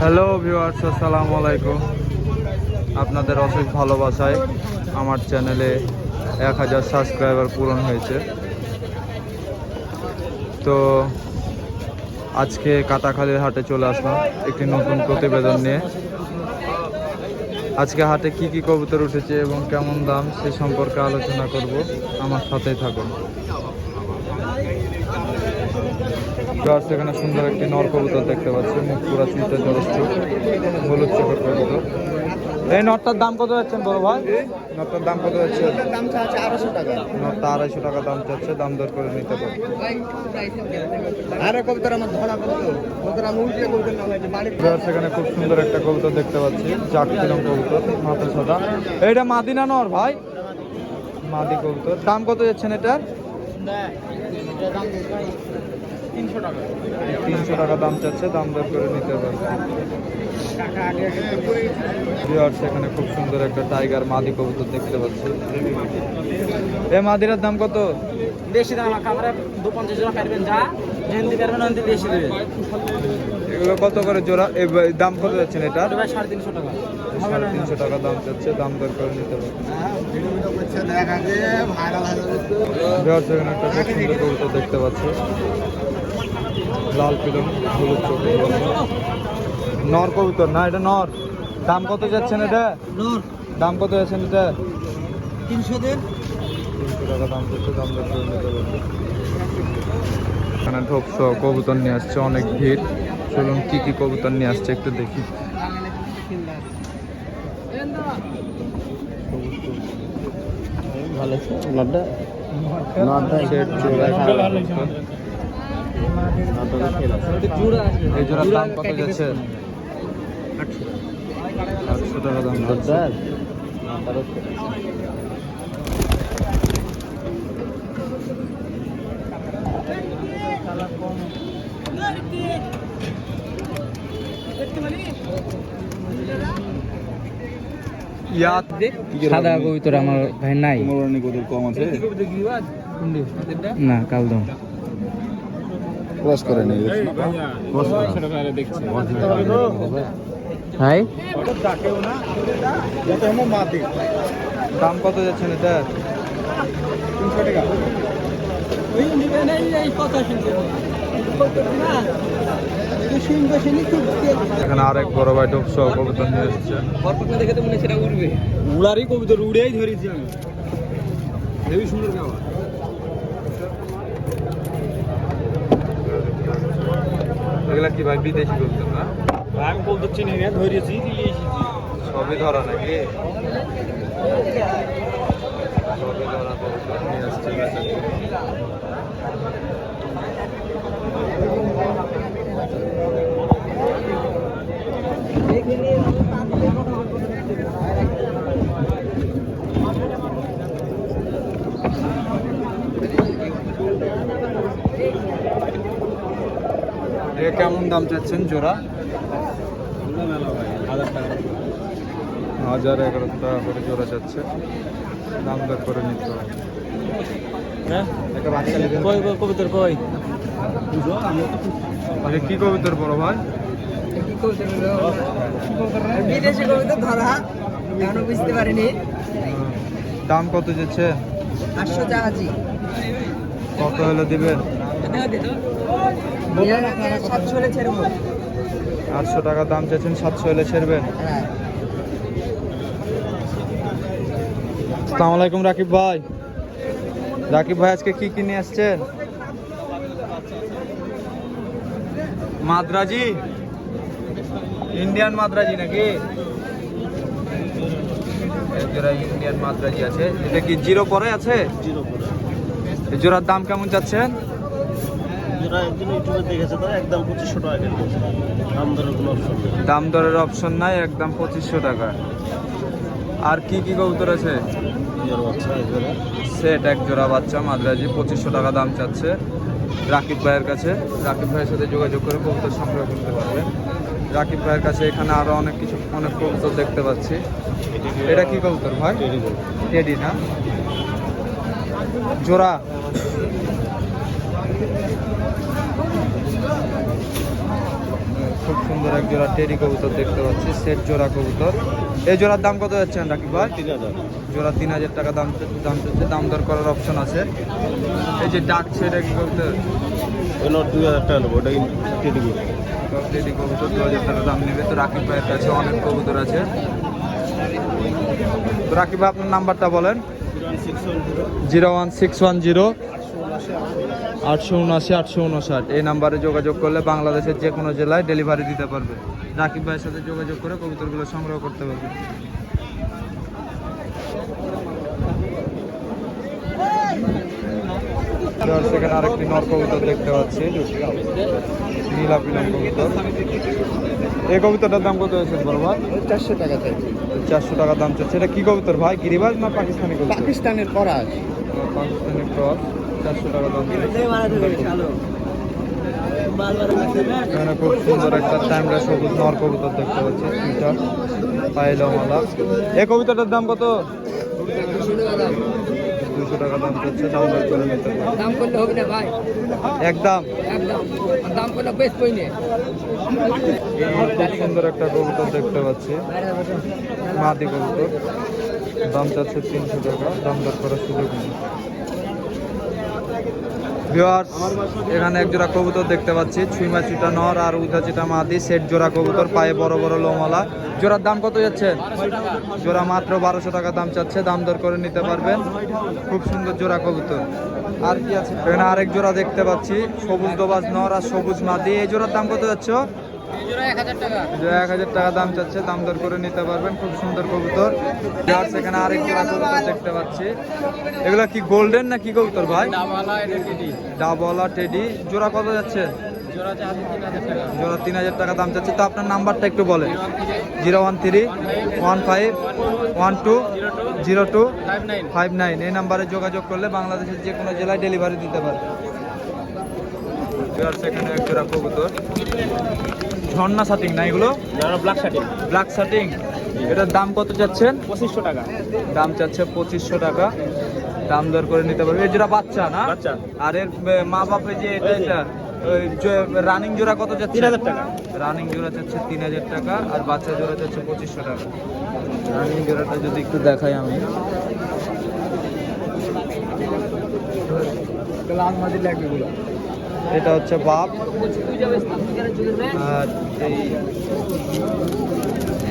Hello viewers আসসালামু আলাইকুম। আপনাদের অশেষ ভালোবাসায় আমার চ্যানেলে এক হাজার সাবস্ক্রাইবার পূরণ হয়েছে। তো আজকে কাটাখালীর হাটে চলে আসলাম একটি নতুন প্রতিবেদন নিয়ে। আজকে হাটে কি কি কবুতর উঠেছে এবং কেমন দাম সে সম্পর্কে আলোচনা করব। আমার সাথেই থাকুন। গাছ এখানে সুন্দর একটি নর কবুতর দেখতে পাচ্ছি মুখ পুরা চুলটা জলস্থ হলুদ চোখের কবুতর এই নটটার দাম কত যাচ্ছেন বড় ভাই নটটার দাম কত যাচ্ছে দাম চাচ্ছে আড়াইশো টাকা নটটা আড়াইশো টাকা দাম চাচ্ছে দাম দর করে নিতে পারে আরে কবিতার আমার ধরা কবিতা কবিতার আমি উল্টে কবিতার এখানে খুব সুন্দর একটা কবুতর দেখতে পাচ্ছি জাক কিরম কবুতর মাথা সাদা এইটা মাদিনা নর ভাই মাদি কবুতর দাম কত যাচ্ছেন এটার তিনশো টাকা। তিনশো টাকা দাম চাচ্ছে দাম দর করে নিতে পারবে এখানে খুব সুন্দর একটা টাইগার মাদি কবুতর দেখতে পাচ্ছি। এ মাদিরার দাম কত? বেশি দাম দু পঞ্চাশ জোড়া পারবেন যা হিন্দি পারবেন হিন্দি বেশি দেবে। এগুলো কত করে জোড়া? দাম কত যাচ্ছেন এটা সাড়ে তিনশো টাকা। সাড়ে তিনশো টাকা দাম চাচ্ছে দাম দর করে নিতে দেখতে পাচ্ছি। লাল পিলন হলুদ চোখে নর কবুতর না এটা নর। দাম কত যাচ্ছেন এটা? নূর। দাম কত যাচ্ছেন এটা? তিনশো দিন। তিনশো টাকা দাম করছে দাম এখানে ঢোকস কবুতর নিয়ে আসছে অনেক ভিড়। চলুন কি কি কবুতর নিয়ে আসছে একটু দেখি। ভালো নটটা নটটা সেট জোড়া এই জোড়ার দাম কত যাচ্ছে? আটশো টাকা দাম যাচ্ছে। সাদা কবিতর আমার ভাই নাই। মোরানি কত কম আছে। না কালদম। ক্রস করে নেই। ভাই? দাম কত যাচ্ছেন এটা তিনশো টাকা। এখানে আরেক বড় ভাই ঢোকস কবুতর নিয়ে এসছে। দেখে তো মনে সেটা উড়বে। উড়ারই কবিতর উড়েই ধরেছি আমি। হেবি সুন্দর খাওয়া এগুলা কি ভাই বিদেশি বলতো না? আমি বলতে চিনি না ধরেছি সবই ধরা নাকি? সবই ধরা বলতো নিয়ে আসছে। কেমন দাম চাচ্ছেন জোড়া? হাজার এগারোশো টাকা করে জোড়া যাচ্ছে দাম দর করে নিতে হবে। কবিতর কই? আরে কি কবিতর বড় ভাই? বিদেশি কবিতা ধরা এখনও বুঝতে পারিনি। দাম কত যাচ্ছে? আটশো জাহাজি কত হলে দিবেন? আটশো টাকা দাম চাচ্ছেন সাতশো হলে ছেড়বেন। আসসালামু আলাইকুম রাকিব ভাই। রাকিব ভাই আজকে কি কিনে আসছেন? মাদ্রাজি? ইন্ডিয়ান মাদ্রাজি নাকি? জোড়া ইন্ডিয়ান মাদ্রাজি আছে। এটা কি জিরো পরে আছে? জিরো এই জোড়ার দাম কেমন চাচ্ছেন? একদিন ইউটিউবে দেখেছে তারা একদম পঁচিশশো টাকা দাম দরের কোনো অপশন নেই। দাম দরের অপশন নাই একদম পঁচিশশো টাকা। আর কি কি কবুতর আছে? সেট এক জোড়া বাচ্চা মাদ্রাজি পঁচিশশো টাকা দাম চাচ্ছে। রাকিব ভাইয়ের কাছে। রাকিব ভাইয়ের সাথে যোগাযোগ করে কবুতর সংগ্রহ করতে পারবে। রাকিব ভাইয়ের কাছে এখানে আরও অনেক কিছু অনেক কবুতর দেখতে পাচ্ছি। এটা কি কবুতর ভাই? টেডি না? জোড়া। খুব সুন্দর এক জোড়া টেরি কবুতর দেখতে পাচ্ছি সেট জোড়া কবুতর। এই জোড়ার দাম কত যাচ্ছেন রাকিব ভাই? তিন হাজার। জোড়া তিন হাজার টাকা দাম দাম চলছে দাম দর করার অপশন আছে। এই যে ডাকছে এটা কি কবুতর। দুই হাজার টাকা নেব ওটা টেরি কবুতর। দু হাজার টাকা দাম নেবে। তো রাকিব ভাইয়ের কাছে অনেক কবুতর আছে। তো রাকিব ভাই আপনার নাম্বারটা বলেন। Zero one six one zero. আটশো উনআশি আটশো উনষাট। এই নাম্বারে যোগাযোগ করলে বাংলাদেশের যে কোনো জেলায় ডেলিভারি দিতে পারবে। রাকিব ভাইয়ের সাথে যোগাযোগ করে কবুতরগুলো সংগ্রহ করতে পারবে। সেখানে আরেকটি নর কবুতর দেখতে পাচ্ছি। নীলা পিলন কবুতর। এই কবুতরটার দাম কত হয়েছে ভাই চারশো টাকা চাইছি চারশো টাকা দাম চাচ্ছে। এটা কি কবুতর ভাই? গিরিবাজ না পাকিস্তানি কবুতর? পাকিস্তানের করাজ পাকিস্তানি ক্রস। চারশো টাকা দাম এখানে খুব সুন্দর একটা ট্যাংরা সবুজ নর কবুতর দেখতে পাচ্ছি দুইটা পাইলমালা এই কবুতরটার দাম কত? দুশো টাকা দাম দাম দর করে নিতে দাম করলে হবে না ভাই। একদম। একদম দাম করলে বেশ কই নে খুব সুন্দর একটা কবুতর দেখতে পাচ্ছি মাদি কবুতর। দাম চাচ্ছে তিনশো টাকা দাম দর করার সুযোগ নেই। ভিউয়ার্স এখানে এক জোড়া কবুতর দেখতে পাচ্ছি। ছুইমা চিটা নর আর উদা চিটা মাদি, সেট জোড়া কবুতর, পায়ে বড় বড় লোমালা। জোড়ার দাম কত যাচ্ছে? জোড়া মাত্র বারোশো টাকা দাম চাচ্ছে, দাম দর করে নিতে পারবেন। খুব সুন্দর জোড়া কবুতর। আর কি আছে? এখানে আরেক জোড়া দেখতে পাচ্ছি, সবুজ দোবাজ নর আর সবুজ মাদি। এই জোড়ার দাম কত যাচ্ছে? এক হাজার টাকা। দাম চাচ্ছে দাম দর করে নিতে পারবেন। খুব সুন্দর কবুতর। সেখানে আরেক জোড়া কবুতর দেখতে পাচ্ছি। এগুলো কি গোল্ডেন না কি কবুতর ভাই? ডাবলা টেডি জোড়া কত যাচ্ছে? জোড়া তিন হাজার টাকা। দাম চাচ্ছে। তো আপনার নাম্বারটা একটু বলেন। Zero one three one five one two zero two five nine. এই নাম্বারে যোগাযোগ করলে বাংলাদেশের যে কোনো জেলায় ডেলিভারি দিতে পারে আর সেখানে এক জোড়া কবুতর। ঝর্ণা শাটিং না এগুলো? ব্ল্যাক শার্টিং ব্ল্যাক শাটিং এটার দাম কত চাচ্ছেন? পঁচিশশো টাকা। দাম চাচ্ছে পঁচিশশো টাকা। দাম দর করে নিতে পারবে। এই জোড়া বাচ্চা না? বাচ্চা। আর এর মা বাপে যে এটা এটা রানিং জোড়া কত যাচ্ছে তিন হাজার টাকা। রানিং জোড়া চাচ্ছে তিন হাজার টাকা আর বাচ্চা জোড়া যাচ্ছে পঁচিশশো টাকা। রানিং জোড়াটা যদি একটু দেখাই আমি। এটা হচ্ছে বাপ আর এই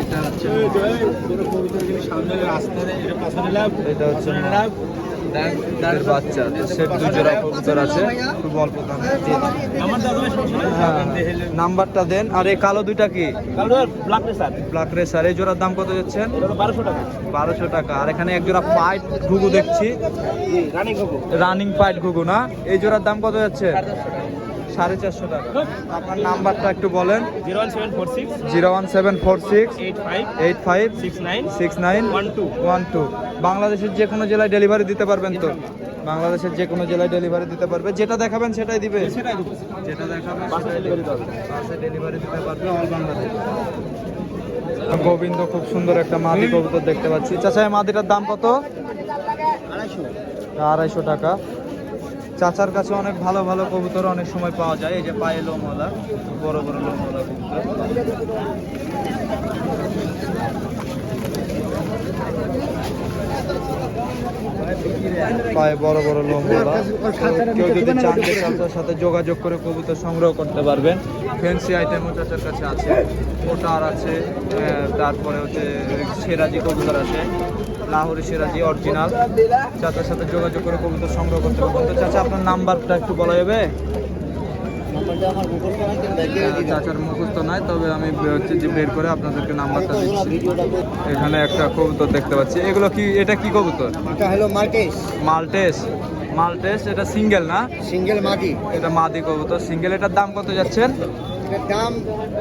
এটা হচ্ছে এটা হচ্ছে। এর বাচ্চা সেট দু জোড়া কবুতর আছে। খুব অল্প দামে। হ্যাঁ নাম্বারটা দেন। আর এই কালো দুইটা কি? Black racer. এই জোড়ার দাম কত যাচ্ছেন? বারোশো টাকা। বারোশো টাকা। আর এখানে এক জোড়া পাইট ঘুঘু দেখছি। রানিং পাইট ঘুঘু না? এই জোড়ার দাম কত যাচ্ছে? সাড়ে চারশো টাকা। আপনার নাম্বারটা একটু বলেন। Zero one seven four six zero one seven four six eight five eight five six nine six nine one two one two বাংলাদেশের যে কোনো জেলায় ডেলিভারি দিতে পারবেন তো? বাংলাদেশের যে কোনো জেলায় ডেলিভারি দিতে পারবে। যেটা দেখাবেন সেটাই দিবে। যেটা দেখাবেন সেটাই দিবে। বাসে ডেলিভারি দিতে পারবে অল বাংলাদেশ গোবিন্দ খুব সুন্দর একটা মাদি কবুতর দেখতে পাচ্ছি। চাচা মাদিটার দাম কত? আড়াইশো। আড়াইশো টাকা। চাচার কাছে অনেক ভালো ভালো কবুতর অনেক সময় পাওয়া যায়। এই যে পায়ে লোমওয়ালা বড় বড় লোমওয়ালা কবুতর। পায়ে বড় বড় লোমওয়ালা কেউ যদি চাচার সাথে যোগাযোগ করে কবুতর সংগ্রহ করতে পারবেন। ফ্যান্সি আইটেমও চাচার কাছে আছে। ওটার আছে তারপরে হচ্ছে সেরাজি কবুতর আছে লাহোরি সিরাজি অরিজিনাল চাচার সাথে যোগাযোগ করে কবুতর সংগ্রহ করতে পারবেন তো চাচা আপনার নাম্বারটা একটু বলা যাবে? আহ, চাচার মুখস্থ নাই তবে আমি হচ্ছে যে বের করে আপনাদেরকে নাম্বারটা দিচ্ছি। এখানে একটা কবুতর দেখতে পাচ্ছি। এগুলো কি এটা কি কবুতর? এটা হলো মার্কেস মালটেস। মালটেস এটা সিঙ্গেল না? সিঙ্গেল মাদি। এটা মাদি কবুতর। সিঙ্গেল এটার দাম কত যাচ্ছেন? দাম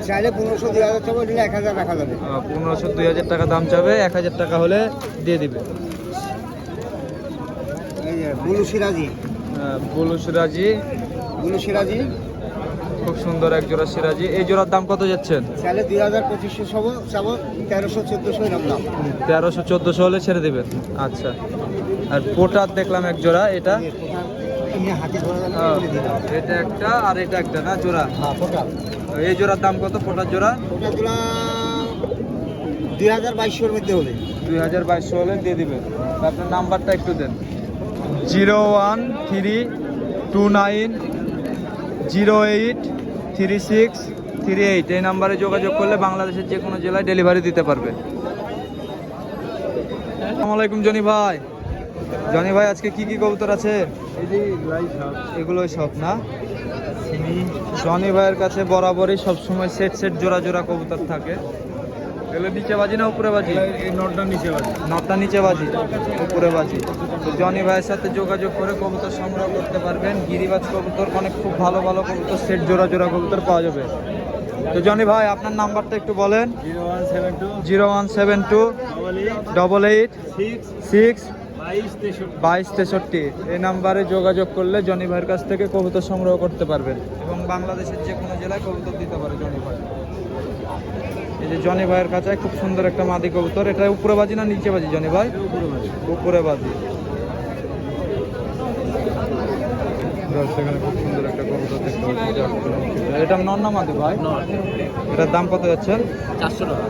চাইলে পনেরোশো দুই হাজার টাকা এক হাজার রাখা যাবে। পনেরোশো দুই হাজার টাকা দাম চাবে এক হাজার টাকা হলে দিয়ে দিবে। বুলু সিরাজি। বুলু সিরাজি। বুলু সিরাজি। খুব সুন্দর এক জোড়া সিরাজি। এই জোড়ার দাম কত যাচ্ছেন? চাইলে দুই হাজার পঁচিশশো সব চাবো তেরোশো চোদ্দোশো এরকম দাম। তেরোশো চোদ্দোশো হলে ছেড়ে দেবেন। আচ্ছা। আর পোটার দেখলাম এক জোড়া এটা? দিলাম। এটা একটা আর এটা একটা না জোড়া? হ্যাঁ এই জোড়ার দাম কত? ফোটার জোড়া? ওটা তোলা দুই হাজার বাইশশোর মধ্যে হলে। দুই হাজার বাইশশো হলে দিয়ে দিবেন। আপনার নাম্বারটা একটু দেন। Zero one three two nine zero eight three six three eight. এই নাম্বারে যোগাযোগ করলে বাংলাদেশের যে কোনো জেলায় ডেলিভারি দিতে পারবে। আসসালামু আলাইকুম জনি ভাই। জনি ভাই আজকে কি কি কবুতর আছে? এগুলোই সব। না? জনি ভাইয়ের কাছে বরাবরই সবসময় সেট সেট জোড়া জোড়া কবুতর থাকে। এগুলো নিচে বাজি না উপরে বাজি? নটটা নিচে বাজে। নিচে বাজি উপরে বাজি। তো জনি ভাইয়ের সাথে যোগাযোগ করে কবুতর সংগ্রহ করতে পারবেন। গিরিবাজ কবুতর অনেক খুব ভালো ভালো কবুতর সেট জোড়া জোড়া কবুতর পাওয়া যাবে। তো জনি ভাই আপনার নাম্বারটা একটু বলেন। Zero one seven two zero one seven two double eight double eight six six বাইশ তেষট্টি। এই নাম্বারে যোগাযোগ করলে জনি ভাইয়ের কাছ থেকে কবুতর সংগ্রহ করতে পারবেন। এবং বাংলাদেশের যে কোনো জেলায় কবুতর দিতে পারে জনি ভাই। এই যে জনি ভাইয়ের কাছে খুব সুন্দর একটা মাদি কবুতর। এটা উপরে বাজি না নিচে বাজি জনি ভাই? উপরে বাজি। সেখানে খুব সুন্দর একটা কবুতর দেখতে পাচ্ছি। এটা মাদি ভাই? এটার দাম কত যাচ্ছেন চারশো টাকা।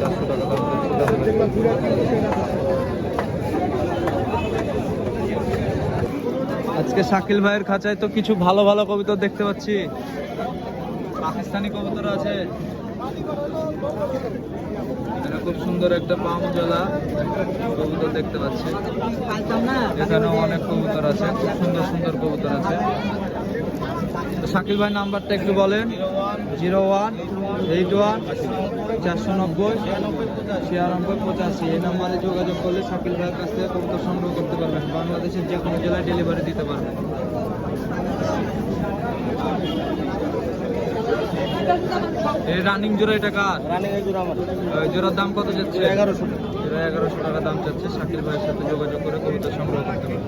চারশো টাকা দাম আজকে শাকিল ভাইয়ের খাঁচায় তো কিছু ভালো ভালো কবিতা দেখতে পাচ্ছি। পাকিস্তানি কবুতর আছে। খুব সুন্দর একটা পামজলা কবুতর দেখতে পাচ্ছি। এখানেও অনেক কবুতর আছে, খুব সুন্দর সুন্দর কবুতর আছে। শাকিল ভাই নাম্বারটা একটু বলেন। Zero one, eight one. চারশো নব্বই ছিয়ানব্বই পঁচাশি। এই নাম্বারে যোগাযোগ করলে শাকিল ভাইয়ের কাছ থেকে কবুতর সংগ্রহ করতে পারবেন। বাংলাদেশের যে কোনো জেলায় ডেলিভারি দিতে পারবেন। এই রানিং জোড়া এটা কার? রানিং জোড়া আমার। জোড়ার দাম কত যাচ্ছে? এগারোশো। এটা এগারোশো টাকা দাম চাচ্ছে শাকিল ভাইয়ের সাথে যোগাযোগ করে কবুতর সংগ্রহ করতে পারবেন।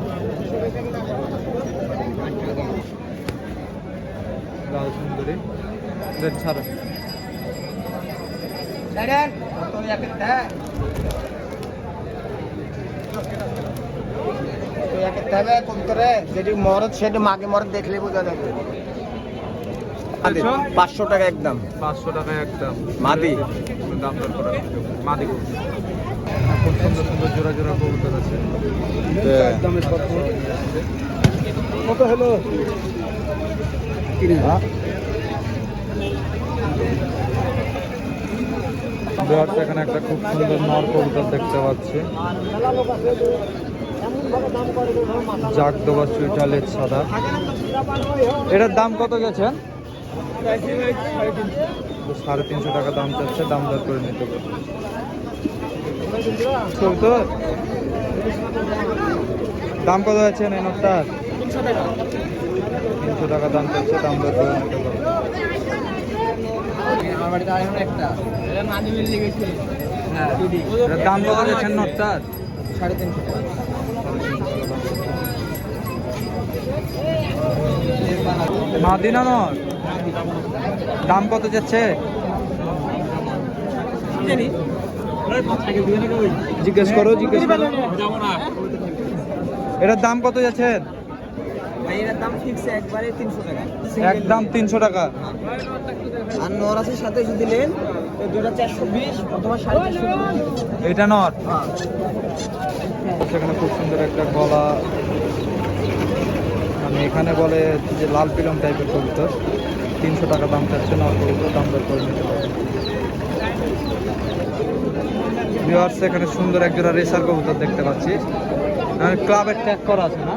লাল সুন্দরী। দেন ছাড়ো যেটি মরদ সেটি মাকে মরদ দেখলে বোঝা যাবে আচ্ছা। পাঁচশো টাকা একদম। পাঁচশো টাকা একদম। মাদি। দাম দর সুযোগ। মাদি খুব সুন্দর সুন্দর জোড়া জোড়া কবুতর আছে। কত কত হলো বিহার এখানে একটা খুব সুন্দর নর কবুতর দেখতে পাচ্ছি। জাগ দেওয়া চুইটালের সাদা। এটার দাম কত গেছেন সাড়ে তিনশো টাকা দাম চাচ্ছে, দাম দর করে নিতে পারবে কবুতর দাম কত যাচ্ছে এই তিনশো টাকা। দাম চাচ্ছে, দাম দর করে নিতে আমার বাড়িতে আরেকটা একটা। হ্যাঁ। দাম কত যাচ্ছেন নটটার সাড়ে তিনশো মাদিনা দাম কত যাচ্ছে? জিজ্ঞেস করো জিজ্ঞেস করো। এটার দাম কত যাচ্ছেন ভাই এটার দাম ফিক্স একবারে তিনশো টাকা। একদম তিনশো টাকা। আর নরাসের সাথে যদি নেন তো দুটা চারশো বিশ অথবা সাড়ে চারশো এটা নর? হ্যাঁ। সেখানে খুব সুন্দর একটা গলা। মানে এখানে বলে যে লাল পিলম টাইপের কবুতর তিনশো টাকা দাম চাচ্ছে নর কবুতর দাম দর করে নিতে পারবে। ভিউয়ার্স এখানে সুন্দর এক জোড়া রেসার কবুতর দেখতে পাচ্ছি। ক্লাবের ট্যাগ করা আছে না?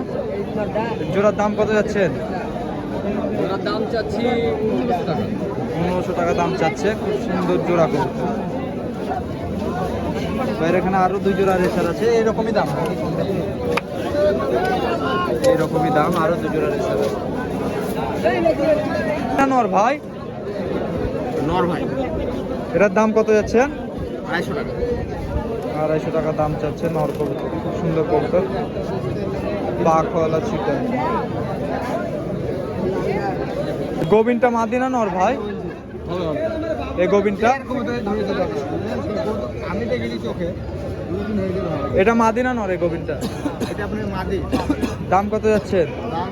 জোড়ার দাম? কত যাচ্ছেন ওনার দাম চাচ্ছি পনেরোশো টাকা দাম চাচ্ছে খুব সুন্দর জোড়া কবুতর বাইরে এখানে আরও দুই জোড়া রেসার আছে এরকমই দাম। এইরকমই দাম আরও দুই জোড়া রেসার আছে। এটা নর ভাই? নর ভাই। এটার দাম কত যাচ্ছে? আড়াইশো টাকা। আড়াইশো টাকা দাম চাচ্ছে নর কবুতর খুব সুন্দর কবুতর। পাখওয়ালা চিকেন গোবিনটা মাদিনা নর ভাই? এই গোবিনটা আমি চোখে হয়ে এটা মাদিনা নর এই গোবিনটা এটা আপনার মাদি দাম কত যাচ্ছে? দাম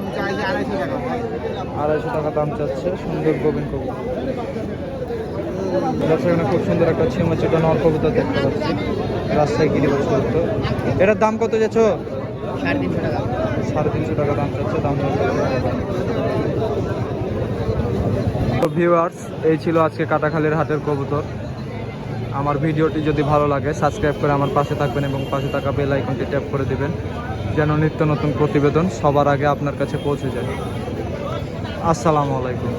আড়াইশো টাকা দাম চাচ্ছে সুন্দর গোবিন কবুতর। দর্শক এখানে খুব সুন্দর একটা ছিমা চিটা নর কবুতর দেখতে পাচ্ছি। রাজশাহী গিরিবাস কবুতর। এটার দাম কত যাচ্ছ? সাড়ে তিনশো টাকা। সাড়ে তিনশো টাকা দাম চাচ্ছে, দাম তো ভিউয়ার্স এই ছিল আজকে কাটাখালীর হাটের কবুতর। আমার ভিডিওটি যদি ভালো লাগে সাবস্ক্রাইব করে আমার পাশে থাকবেন এবং পাশে থাকা বেল আইকনটি ট্যাপ করে দিবেন, যেন নিত্য নতুন প্রতিবেদন সবার আগে আপনার কাছে পৌঁছে যায়। আসসালামু আলাইকুম।